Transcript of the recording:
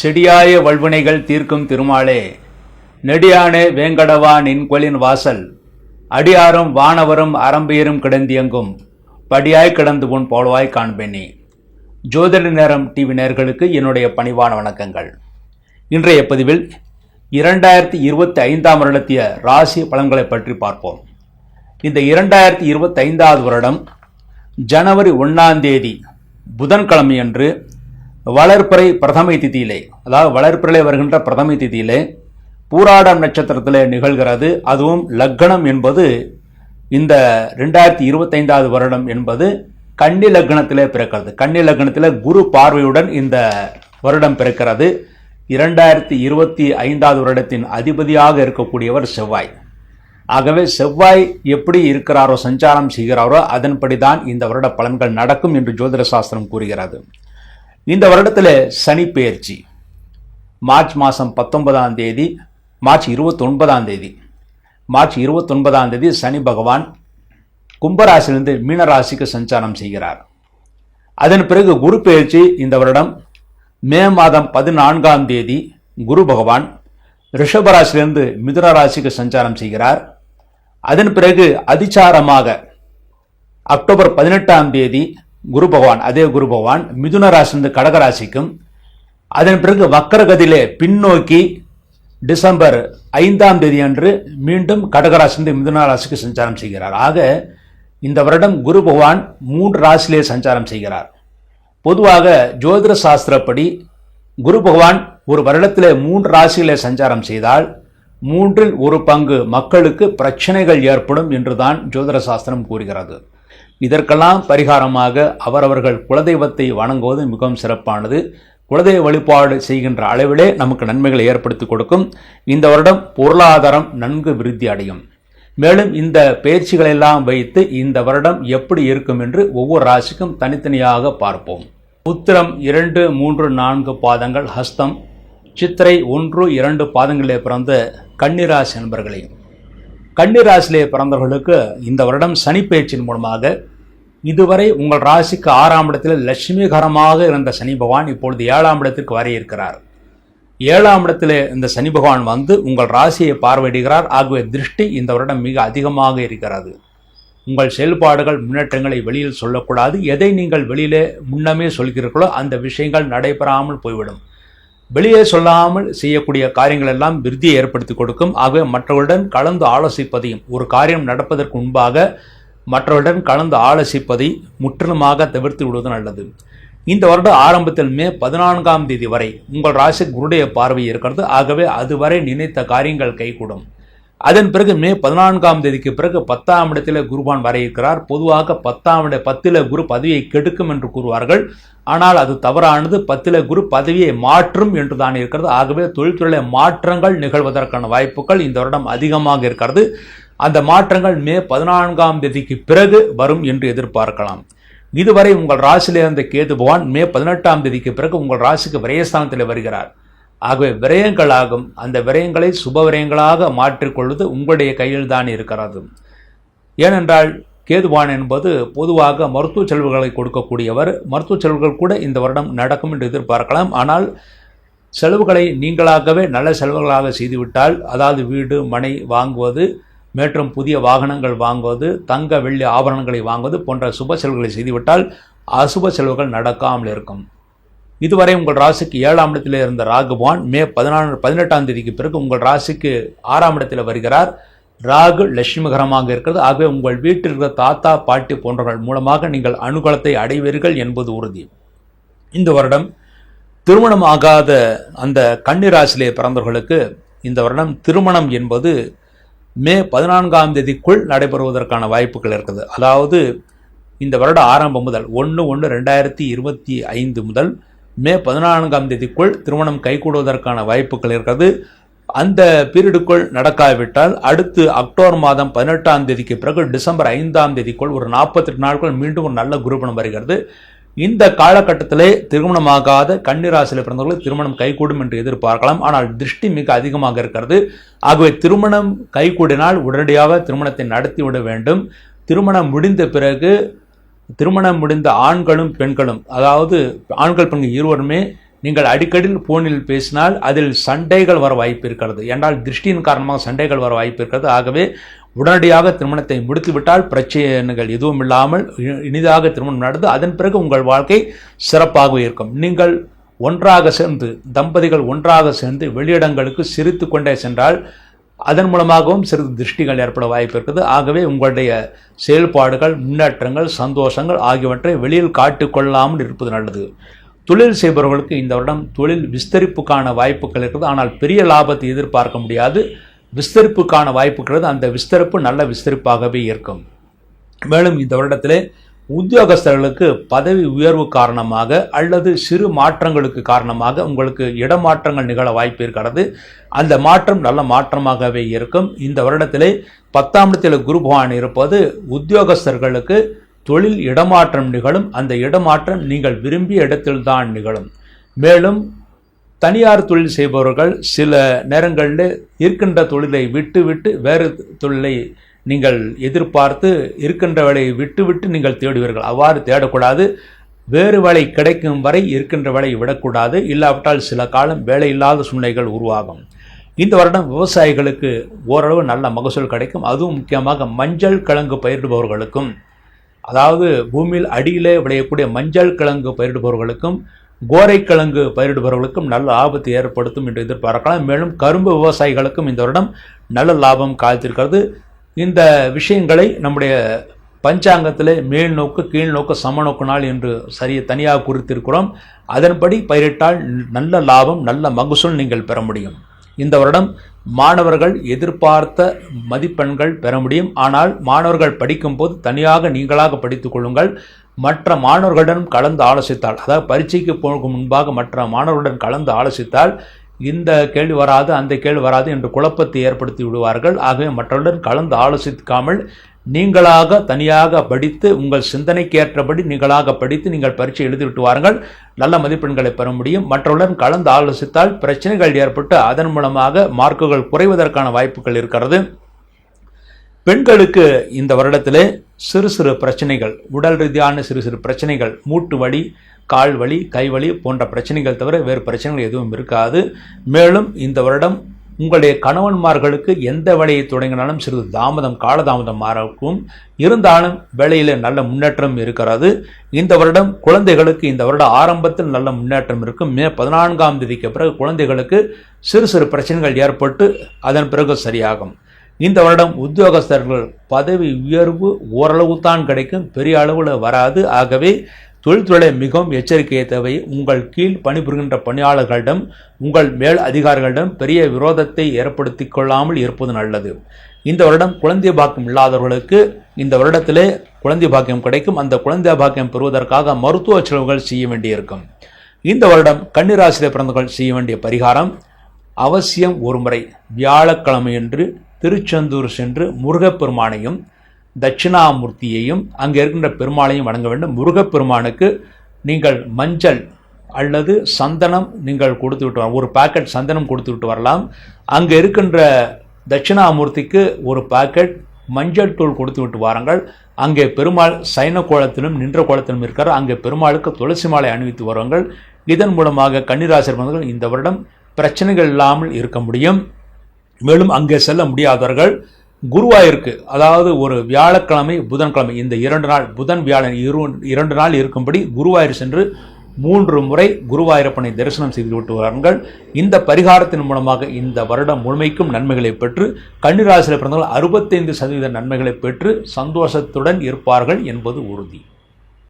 செடியாய வல்வினைகள் தீர்க்கும் திருமாலே. நெடியானே வேங்கடவா நின்கொலின் வாசல். அடியாரும் வானவரும் அரம்பியரும் கிடந்தியங்கும். படியாய் கிடந்து உன் போலவாய் காண்பேனே. ஜோதிட நேரம் டிவி நேர்களுக்கு என்னுடைய பணிவான வணக்கங்கள். இன்றைய பதிவில் இரண்டாயிரத்தி இருபத்தி ஐந்தாம் வருடத்திய ராசி பலன்களை பற்றி பார்ப்போம். இந்த இரண்டாயிரத்தி இருபத்தி ஐந்தாவது வருடம் ஜனவரி ஒன்றாம் தேதி புதன்கிழமையன்று வளர்ப்பிறை பிரதமை திதியிலே அதாவது வளர்ப்பிறை வருகின்ற பிரதமை திதியிலே பூராடம் நட்சத்திரத்தில் நிகழ்கிறது. அதுவும் லக்னம் என்பது இந்த ரெண்டாயிரத்தி இருபத்தைந்தாவது வருடம் என்பது கன்னி லக்னத்திலே பிறக்கிறது. கன்னி லக்னத்தில் குரு பார்வையுடன் இந்த வருடம் பிறக்கிறது. இரண்டாயிரத்தி இருபத்தி ஐந்தாவது வருடத்தின் அதிபதியாக இருக்கக்கூடியவர் செவ்வாய். ஆகவே செவ்வாய் எப்படி இருக்கிறாரோ சஞ்சாரம் செய்கிறாரோ அதன்படி தான் இந்த வருட பலன்கள் நடக்கும் என்று ஜோதிட சாஸ்திரம் கூறுகிறது. இந்த வருடத்தில் சனி பெயர்ச்சி. மார்ச் மாதம் பத்தொன்பதாம் தேதி மார்ச் இருபத்தொன்பதாம் தேதி. மார்ச் இருபத்தொன்பதாம் தேதி சனி பகவான் கும்பராசிலிருந்து மீனராசிக்கு சஞ்சாரம் செய்கிறார். அதன் பிறகு குரு பெயர்ச்சி இந்த வருடம். மே மாதம் பதினான்காம் தேதி குரு பகவான் ரிஷபராசிலிருந்து மிதுன ராசிக்கு சஞ்சாரம் செய்கிறார். அதன் பிறகு அதிச்சாரமாக அக்டோபர் பதினெட்டாம் தேதி குரு பகவான் அதே குரு பகவான் மிதுன ராசிலிருந்து கடகராசிக்கும் அதன் பிறகு வக்கரகதியிலே பின்னோக்கி டிசம்பர் ஐந்தாம் தேதி அன்று மீண்டும் கடகராசிலிருந்து மிதுன ராசிக்கு சஞ்சாரம் செய்கிறார். ஆக இந்த வருடம் குரு பகவான் மூன்று ராசியிலே சஞ்சாரம் செய்கிறார். பொதுவாக ஜோதிட சாஸ்திரப்படி குரு பகவான் ஒரு வருடத்திலே மூன்று ராசியிலே சஞ்சாரம் செய்தால் மூன்றில் ஒரு பங்கு மக்களுக்கு பிரச்சனைகள் ஏற்படும் என்றுதான் ஜோதிட சாஸ்திரம் கூறுகிறது. இதற்கெல்லாம் பரிகாரமாக அவரவர்கள் குலதெய்வத்தை வணங்குவது மிகவும் சிறப்பானது. குலதெய்வ வழிபாடு செய்கின்ற அளவிலே நமக்கு நன்மைகளை ஏற்படுத்தி கொடுக்கும். இந்த வருடம் பொருளாதாரம் நன்கு விருத்தி அடையும். மேலும் இந்த பயிற்சிகளெல்லாம் வைத்து இந்த வருடம் எப்படி இருக்கும் என்று ஒவ்வொரு ராசிக்கும் தனித்தனியாக பார்ப்போம். உத்திரம் இரண்டு மூன்று நான்கு பாதங்கள் ஹஸ்தம். சித்திரை ஒன்று இரண்டு பாதங்களிலே பிறந்த கன்னிராசி கன்னி ராசிலே பிறந்தவர்களுக்கு இந்த வருடம் சனி பயிற்சியின் மூலமாக இதுவரை உங்கள் ராசிக்கு ஆறாம் இடத்தில் லட்சுமிகரமாக இருந்த சனி பகவான் இப்பொழுது ஏழாம் இடத்திற்கு வர இருக்கிறார் ஏழாம் இடத்திலே இந்த சனி பகவான் வந்து உங்கள் ராசியை பார்வையிடுகிறார். ஆகவே திருஷ்டி இந்த வருடம் மிக அதிகமாக இருக்கிறது. உங்கள் செயல்பாடுகள் முன்னேற்றங்களை வெளியில் சொல்லக்கூடாது. எதை நீங்கள் வெளியிலே முன்னமே சொல்கிறீர்களோ அந்த விஷயங்கள் நடைபெறாமல் போய்விடும். வெளியே சொல்லாமல் செய்யக்கூடிய காரியங்கள் எல்லாம் விருத்தியை ஏற்படுத்தி கொடுக்கும். ஆகவே மற்றவருடன் கலந்து ஆலோசிப்பதையும் ஒரு காரியம் நடப்பதற்கு முன்பாக மற்றவருடன் கலந்து ஆலோசிப்பதை முற்றிலுமாக தவிர்த்து விடுவது நல்லது. இந்த வருட ஆரம்பத்தில் மே பதினான்காம் தேதி வரை உங்கள் ராசி குருடைய பார்வை இருக்கிறது. ஆகவே அதுவரை நினைத்த காரியங்கள் கைகூடும். அதன் பிறகு மே பதினான்காம் தேதிக்கு பிறகு பத்தாம் இடத்தில் குருபான் வர இருக்கிறார் பொதுவாக பத்தாம் இட பத்தில குரு பதவியை கெடுக்கும் என்று கூறுவார்கள். ஆனால் அது தவறானது. பத்தில குரு பதவியை மாற்றும் என்று தான் இருக்கிறது. ஆகவே தொழில்துறை மாற்றங்கள் நிகழ்வதற்கான வாய்ப்புகள் இந்த வருடம் அதிகமாக இருக்கிறது. அந்த மாற்றங்கள் மே பதினான்காம் தேதிக்கு பிறகு வரும் என்று எதிர்பார்க்கலாம். இதுவரை உங்கள் ராசியில் இருந்த கேது பகவான் மே பதினெட்டாம் தேதிக்கு பிறகு உங்கள் ராசிக்கு விரயஸ்தானத்தில் வருகிறார். ஆகவே விரயங்களாகும். அந்த விரயங்களை சுப விரயங்களாக மாற்றிக்கொள்வது உங்களுடைய கையில் தான் இருக்கிறது. ஏனென்றால் கேதுவான் என்பது பொதுவாக மருத்துவ செலவுகளை கொடுக்கக்கூடியவர். மருத்துவ செலவுகள் கூட இந்த வருடம் நடக்கும் என்று எதிர்பார்க்கலாம். ஆனால் செலவுகளை நீங்களாகவே நல்ல செலவுகளாக செய்துவிட்டால் அதாவது வீடு மனை வாங்குவது மற்றும் புதிய வாகனங்கள் வாங்குவது தங்க வெள்ளி ஆபரணங்களை வாங்குவது போன்ற சுப செலவுகளை செய்துவிட்டால் அசுப செலவுகள் நடக்காமல் இருக்கும். இதுவரை உங்கள் ராசிக்கு ஏழாம் இடத்தில் இருந்த ராகுவான் மே பதினாலு பதினெட்டாம் தேதிக்கு பிறகு உங்கள் ராசிக்கு ஆறாம் இடத்தில் வருகிறார். ராகு லட்சுமிகரமாக இருக்கிறது. ஆகவே உங்கள் வீட்டில் இருக்கிற தாத்தா பாட்டி போன்றவர்கள் மூலமாக நீங்கள் அனுகூலத்தை அடைவீர்கள் என்பது உறுதி. இந்த வருடம் திருமணம் ஆகாத அந்த கன்னிராசிலே பிறந்தவர்களுக்கு இந்த வருடம் திருமணம் என்பது மே பதினான்காம் தேதிக்குள் நடைபெறுவதற்கான வாய்ப்புகள் இருக்குது. அதாவது இந்த வருட ஆரம்பம் முதல் ஒன்று ஒன்று ரெண்டாயிரத்தி இருபத்தி ஐந்து முதல் மே பதினான்காம் தேதிக்குள் திருமணம் கைகூடுவதற்கான வாய்ப்புகள் இருக்கிறது. அந்த பீரியடுக்குள் நடக்காவிட்டால் அடுத்து அக்டோபர் மாதம் பதினெட்டாம் தேதிக்கு பிறகு டிசம்பர் ஐந்தாம் தேதிக்குள் ஒரு நாற்பத்தெட்டு நாட்கள் மீண்டும் ஒரு நல்ல குருபணம் வருகிறது. இந்த காலகட்டத்திலே திருமணமாகாத கன்னிராசியில் பிறந்தவர்கள் திருமணம் கைகூடும் என்று எதிர்பார்க்கலாம். ஆனால் திருஷ்டி மிக அதிகமாக இருக்கிறது. ஆகவே திருமணம் கைகூடினால் உடனடியாக திருமணத்தை நடத்திவிட வேண்டும். திருமணம் முடிந்த பிறகு திருமணம் முடிந்த ஆண்களும் பெண்களும் அதாவது ஆண்கள் பெண்கள் இருவருமே நீங்கள் அடிக்கடி போனில் பேசினால் அதில் சண்டைகள் வர வாய்ப்பு இருக்கிறது. என்றால் திருஷ்டியின் காரணமாக சண்டைகள் வர வாய்ப்பு இருக்கிறது. ஆகவே உடனடியாக திருமணத்தை முடித்துவிட்டால் பிரச்சனைகள் எதுவும் இல்லாமல் இனிதாக திருமணம் நடந்து அதன் பிறகு உங்கள் வாழ்க்கை சிறப்பாக இருக்கும். நீங்கள் ஒன்றாக சேர்ந்து தம்பதிகள் ஒன்றாக சேர்ந்து வெளியிடங்களுக்கு சிரித்து கொண்டே சென்றால் அதன் மூலமாகவும் சிறிது திருஷ்டிகள் ஏற்பட வாய்ப்பு இருக்குது. ஆகவே உங்களுடைய செயல்பாடுகள் முன்னேற்றங்கள் சந்தோஷங்கள் ஆகியவற்றை வெளியில் காட்டிக்கொள்ளாமல் இருப்பது நல்லது. தொழில் செய்பவர்களுக்கு இந்த வருடம் தொழில் விஸ்தரிப்புக்கான வாய்ப்புகள் இருக்குது. ஆனால் பெரிய லாபத்தை எதிர்பார்க்க முடியாது. விஸ்தரிப்புக்கான வாய்ப்புக்கிறது அந்த விஸ்தரிப்பு நல்ல விஸ்தரிப்பாகவே இருக்கும். மேலும் இந்த வருடத்திலே உத்தியோகஸ்தர்களுக்கு பதவி உயர்வு காரணமாக அல்லது சிறு மாற்றங்களுக்கு காரணமாக உங்களுக்கு இடமாற்றங்கள் நிகழ வாய்ப்பு இருக்கிறது. அந்த மாற்றம் நல்ல மாற்றமாகவே இருக்கும். இந்த வருடத்திலே பத்தாம் இடத்தில் குரு பகவான் இருப்பது உத்தியோகஸ்தர்களுக்கு தொழில் இடமாற்றம் நிகழும். அந்த இடமாற்றம் நீங்கள் விரும்பிய இடத்தில்தான் நிகழும். மேலும் தனியார் தொழில் செய்பவர்கள் சில நேரங்களில் இருக்கின்ற தொழிலை விட்டு விட்டு வேறு தொழிலை நீங்கள் எதிர்பார்த்து இருக்கின்ற வேலையை விட்டுவிட்டு நீங்கள் தேடுவீர்கள். அவ்வாறு தேடக்கூடாது. வேறு வேலை கிடைக்கும் வரை இருக்கின்ற வேலையை விடக்கூடாது. இல்லாவிட்டால் சில காலம் வேலை இல்லாத சூழ்நிலைகள் உருவாகும். இந்த வருடம் விவசாயிகளுக்கு ஓரளவு நல்ல மகசூல் கிடைக்கும். அதுவும் முக்கியமாக மஞ்சள் கிழங்கு பயிரிடுபவர்களுக்கும் அதாவது பூமியில் அடியிலே விளையக்கூடிய மஞ்சள் கிழங்கு பயிரிடுபவர்களுக்கும் கோரைக்கிழங்கு பயிரிடுபவர்களுக்கும் நல்ல ஆபத்து ஏற்படுத்தும் என்று எதிர்பார்க்கலாம். மேலும் கரும்பு விவசாயிகளுக்கும் இந்த வருடம் நல்ல லாபம் காத்திருக்கிறது. இந்த விஷயங்களை நம்முடைய பஞ்சாங்கத்தில் மேல் நோக்கு கீழ் நோக்கு சமநோக்கு நாள் என்று சரிய தனியாக குறித்திருக்கிறோம். அதன்படி பயிரிட்டால் நல்ல லாபம் நல்ல மகசூல் நீங்கள் பெற முடியும். இந்த வருடம் மாணவர்கள் எதிர்பார்த்த மதிப்பெண்கள் பெற முடியும். ஆனால் மாணவர்கள் படிக்கும்போது தனியாக நீங்களாக படித்துக் கொள்ளுங்கள். மற்ற மாணவர்களுடன் கலந்து ஆலோசித்தால் அதாவது பரீட்சைக்கு போகும் முன்பாக மற்ற மாணவர்களுடன் கலந்து ஆலோசித்தால் இந்த கேள்வி வராது அந்த கேள்வி வராது என்று குழப்பத்தை ஏற்படுத்தி விடுவார்கள். ஆகவே மற்றவர்களுடன் கலந்து ஆலோசிக்காமல் நீங்களாக தனியாக படித்து உங்கள் சிந்தனைக்கு ஏற்றபடி நீங்களாக படித்து நீங்கள் பரீட்சை எழுதிவிட்டு வாருங்கள் நல்ல மதிப்பெண்களை பெற முடியும். மற்றவர்களுடன் கலந்து ஆலோசித்தால் பிரச்சனைகள் ஏற்பட்டு அதன் மூலமாக மார்க்குகள் குறைவதற்கான வாய்ப்புகள் இருக்கிறது. பெண்களுக்கு இந்த வருடத்திலே சிறு சிறு பிரச்சனைகள் உடல் ரீதியான சிறு சிறு பிரச்சனைகள் மூட்டு வலி கால் வலி கை வலி போன்ற பிரச்சனைகள் தவிர வேறு பிரச்சனைகள் எதுவும் இருக்காது. மேலும் இந்த வருடம் உங்களுடைய கணவன்மார்களுக்கு எந்த வேலையை தொடங்கினாலும் சிறிது தாமதம் காலதாமதம் மாறக்கும் இருந்தாலும் வேலையில் நல்ல முன்னேற்றம் இருக்கிறது. இந்த வருடம் குழந்தைகளுக்கு இந்த வருட ஆரம்பத்தில் நல்ல முன்னேற்றம் இருக்கும். மே பதினான்காம் தேதிக்கு பிறகு குழந்தைகளுக்கு சிறு சிறு பிரச்சனைகள் ஏற்பட்டு அதன் பிறகு சரியாகும். இந்த வருடம் உத்தியோகஸ்தர்கள் பதவி உயர்வு ஓரளவு தான் கிடைக்கும். பெரிய அளவில் வராது. ஆகவே தொழில்துறை மிகவும் எச்சரிக்கையை தேவை. உங்கள் கீழ் பணிபுரிகின்ற பணியாளர்களிடம் உங்கள் மேல் அதிகாரிகளிடம் பெரிய விரோதத்தை ஏற்படுத்தி கொள்ளாமல் இருப்பது நல்லது. இந்த வருடம் குழந்தை பாக்கியம் இல்லாதவர்களுக்கு இந்த வருடத்திலே குழந்தை பாக்கியம் கிடைக்கும். அந்த குழந்தை பாக்கியம் பெறுவதற்காக மருத்துவ செலவுகள் செய்ய வேண்டியிருக்கும். இந்த வருடம் கன்னிராசியில் பிறந்தவர்கள் செய்ய வேண்டிய பரிகாரம் அவசியம் ஒருமுறை வியாழக்கிழமையன்று திருச்செந்தூர் சென்று முருகப்பெருமானையும் தட்சிணாமூர்த்தியையும் அங்கே இருக்கின்ற பெருமாளையும் வணங்க வேண்டும். முருகப்பெருமானுக்கு நீங்கள் மஞ்சள் அல்லது சந்தனம் நீங்கள் கொடுத்து விட்டு வரலாம். ஒரு பாக்கெட் சந்தனம் கொடுத்து விட்டு வரலாம். அங்கே இருக்கின்ற தட்சிணாமூர்த்திக்கு ஒரு பாக்கெட் மஞ்சள் தூள் கொடுத்து விட்டு வாருங்கள். அங்கே பெருமாள் சைன கோலத்திலும் நின்ற கோலத்திலும் இருக்கிறார் அங்கே பெருமாளுக்கு துளசி மாலை அணிவித்து வருவாங்கள் இதன் மூலமாக கன்னிராசி இந்த வருடம் பிரச்சனைகள் இல்லாமல் இருக்க முடியும். மேலும் அங்கே செல்ல முடியாதவர்கள் குருவாயிருக்கு. அதாவது ஒரு வியாழக்கிழமை புதன்கிழமை. இந்த இரண்டு நாள் புதன் வியாழன் இரு இரண்டு நாள் இருக்கும்படி குருவாயூர் சென்று மூன்று முறை குருவாயூரப்பனை தரிசனம் செய்துவிட்டு வருங்கள் வாருங்கள். இந்த பரிகாரத்தின் மூலமாக இந்த வருடம் முழுமைக்கும் நன்மைகளை பெற்று கன்னிராசியில் பிறந்தவர்கள் அறுபத்தைந்து சதவீத நன்மைகளை பெற்று சந்தோஷத்துடன் இருப்பார்கள் என்பது உறுதி.